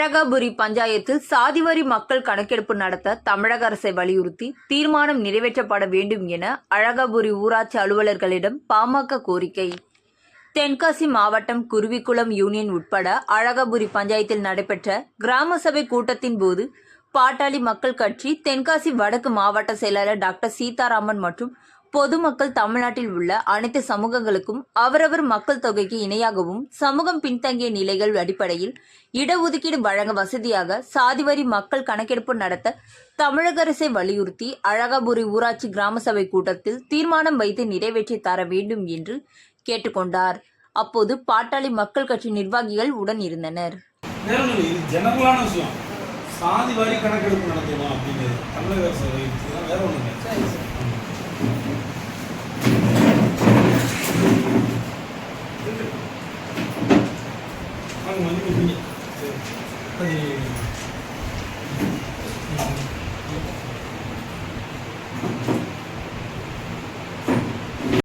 அழகாபுரி பஞ்சாயத்தில் சாதிவாரி மக்கள் கணக்கெடுப்பு நடத்த தமிழக அரசை வலியுறுத்தி தீர்மானம் நிறைவேற்றப்பட வேண்டும் என அழகாபுரி ஊராட்சி அலுவலர்களிடம் பாமக கோரிக்கை. தென்காசி மாவட்டம் குருவிக்குளம் யூனியன் உட்பட அழகாபுரி பஞ்சாயத்தில் நடைபெற்ற கிராம சபை கூட்டத்தின் போது பாட்டாளி மக்கள் கட்சி தென்காசி வடக்கு மாவட்ட செயலாளர் டாக்டர் சீதாராமன் மற்றும் பொதுமக்கள் தமிழ்நாட்டில் உள்ள அனைத்து சமூகங்களுக்கும் அவரவர் மக்கள் தொகைக்கு இணையாகவும் சமூகம் பின்தங்கிய நிலைகள் அடிப்படையில் இடஒதுக்கீடு வழங்க வசதியாக சாதிவரி மக்கள் கணக்கெடுப்பு நடத்த தமிழக அரசை வலியுறுத்தி அழகாபுரி ஊராட்சி கிராம சபை கூட்டத்தில் தீர்மானம் வைத்து நிறைவேற்றி தர வேண்டும் என்று கேட்டுக்கொண்டார். அப்போது பாட்டாளி மக்கள் கட்சி நிர்வாகிகள் உடன் இருந்தனர். சாதி வாரி கணக்கெடுப்பு நடத்தணும் அப்படின்னு தமிழக அரசு 我就没听见对他你